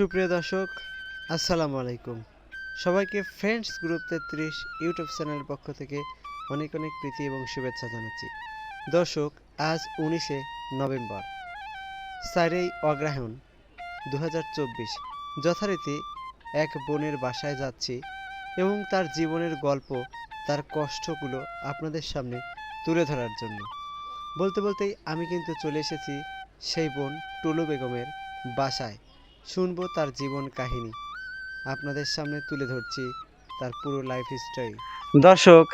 সুপ্রিয় দর্শক, আসসালামু আলাইকুম। সবাইকে ফ্রেন্ডস গ্রুপ তেত্রিশ ইউটিউব চ্যানেলের পক্ষ থেকে অনেক অনেক প্রীতি এবং শুভেচ্ছা জানাচ্ছি। দর্শক, আজ উনিশে নভেম্বর। সাইরেই অগ্রহায়ণ দু হাজার চব্বিশ। যথারীতি এক বোনের বাসায় যাচ্ছি এবং তার জীবনের গল্প, তার কষ্টগুলো আপনাদের সামনে তুলে ধরার জন্য। বলতে বলতেই আমি কিন্তু চলে এসেছি সেই বোন টুলু বেগমের বাসায়। শুনব তার জীবন কাহিনী। আপনাদের সামনে তুলে ধরছি তার পুরো লাইফ স্টাইল দর্শক,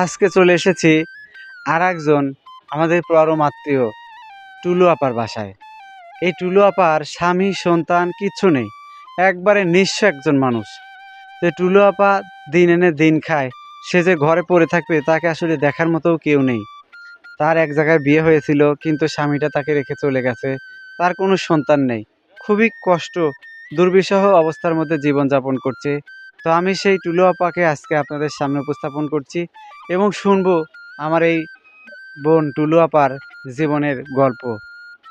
আজকে চলে এসেছি আর একজন আমাদের পরম আত্মীয় টুলু আপার বাসায়। এই টুলু আপার স্বামী, সন্তান কিচ্ছু নেই, একবারে নিঃস্ব একজন মানুষ। তো টুলু আপা দিন এনে দিন খায়, সে যে ঘরে পড়ে থাকবে তাকে আসলে দেখার মতোও কেউ নেই। তার এক জায়গায় বিয়ে হয়েছিল, কিন্তু স্বামীটা তাকে রেখে চলে গেছে, তার কোনো সন্তান নেই। খুবই কষ্ট, দুর্বিষহ অবস্থার মধ্যে জীবনযাপন করছে। তো আমি সেই টুলু আপাকে আজকে আপনাদের সামনে উপস্থাপন করছি এবং শুনব আমার এই বোন টুলু আপার জীবনের গল্প।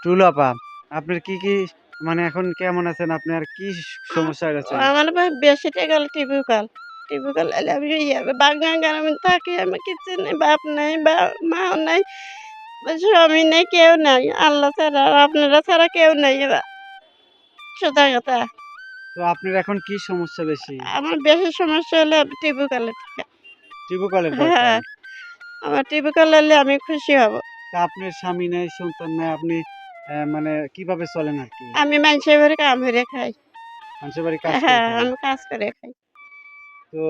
টুলু আপা আপনার কি কি মানে এখন কেমন আছেন? আপনার কি সমস্যা আছে আমার বেশি টাকা টিভি কল। টিভি কল এলে আমি ইয়ে বাগান গ্রামে থাকি, আমি কিছু নেই, বাপ নাই, বা মা নাই, স্বামী নেই, কেউ নাই, আল্লাহ ছাড়া, আপনারা ছাড়া কেউ নাই এবার। সোজা কথা। তো আপনার এখন কি সমস্যা বেশি? আমার বেশি সমস্যা হলে টিভি কলে টিউবকলের হ্যাঁ আমার টিভি কল এলে আমি খুশি হব। তা আপনার স্বামী নেই সন্তান নেই আপনি মানে কীভাবে চলেন আর কি? আমি মানুষের বাড়ি কাম করে খাই। মানুষের বাড়ি কাজ হ্যাঁ আমি কাজ করে খাই। তো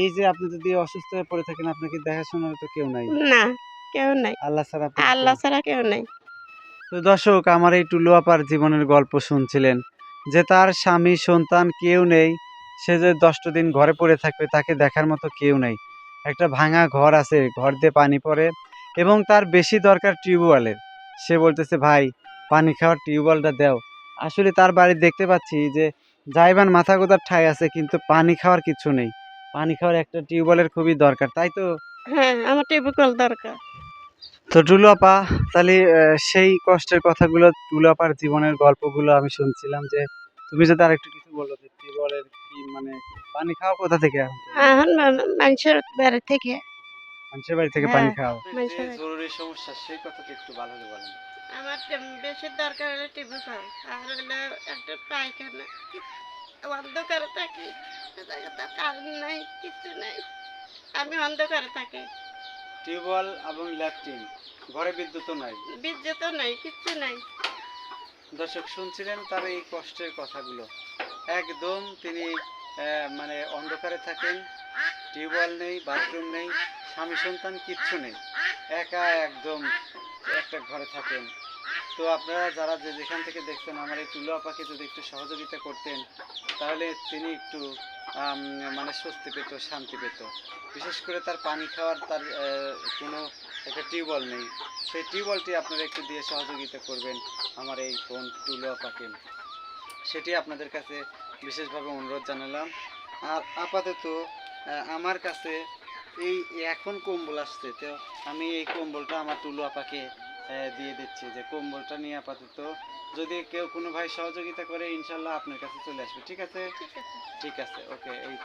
এই যে আপনি যদি অসুস্থ হয়ে পড়ে থাকেন আপনাকে দেখাশোনার তো কেউ নাই? না কেউ নাই। আল্লাহ ছাড়া আল্লাহ ছাড়া কেউ নাই। তো দর্শক আমার এই টুলু আপার জীবনের গল্প শুনছিলেন। যে তার স্বামী, সন্তান কেউ নেই, সে যে দশটা দিন ঘরে পড়ে থাকবে তাকে দেখার মতো কেউ নেই। একটা ভাঙা ঘর আছে, ঘর দিয়ে পানি পড়ে এবং তার বেশি দরকার টিউবওয়েলের। সে বলতেছে, ভাই, পানি খাওয়ার টিউবওয়েলটা দাও। আসলে তার বাড়ি দেখতে পাচ্ছি যে যাইবান মাথা গোতার ঠাই আছে, কিন্তু পানি খাওয়ার কিছু নেই। পানি খাওয়ার একটা টিউবওয়েলের খুবই দরকার, তাই তো? হ্যাঁ আমার কল দরকার। তো টুলু আপা তাহলে সেই কষ্টের কথাগুলো টুলু আপার জীবনের গল্পগুলো আমি শুনছিলাম যে তুমি যদি আরেকটু কিছু বলো যে টিউবওয়েলের কি মানে পানি খাওয়া কোথা থেকে এখন? মান- মানুষের বাড়ি থেকে। মানুষের বাড়ি থেকে পানি হ্যাঁ, খাও। জরুরি সমস্যা সেই কথাটা একটু ভালো করে বলেন। আমার বেশি দরকার হলে টিভি কল আর হলে একটা পায়খানা। অন্ধকারে থাকি কারেন্ট নাই কিছু নাই। আমি অন্ধকারে থাকি। টিউবওয়েল এবং ল্যাট্রিন ঘরে বিদ্যুৎ নাই। বিদ্যুৎ নাই কিচ্ছু নাই। দর্শক শুনছিলেন তার এই কষ্টের কথাগুলো? একদম তিনি মানে অন্ধকারে থাকেন টিউবওয়েল নেই বাথরুম নেই স্বামী সন্তান কিচ্ছু নেই। একা একদম একটা ঘরে থাকেন। তো আপনারা যারা যে যেখান থেকে দেখছেন, আমার এই তুলো আপাকে যদি একটু সহযোগিতা করতেন, তাহলে তিনি একটু মানে স্বস্তি পেত, শান্তি পেত। বিশেষ করে তার পানি খাওয়ার তার কোনো একটা টিউবওয়েল নেই। সেই টিউবওয়েলটি আপনারা একটু দিয়ে সহযোগিতা করবেন আমার এই বোন টুলু আপাকে সেটি আপনাদের কাছে বিশেষভাবে অনুরোধ জানালাম। আর আপাতত আমার কাছে এই এখন কম্বল আসছে, তো আমি এই কম্বলটা আমার টুলু আপাকে দিয়ে দিচ্ছি যে কম্বলটা নিয়ে আপাতত যদি কেউ কোনো ভাই সহযোগিতা করে ইনশাল্লাহ আপনার কাছে চলে আসবে। ঠিক আছে? ঠিক আছে। ঠিক আছে ওকে এই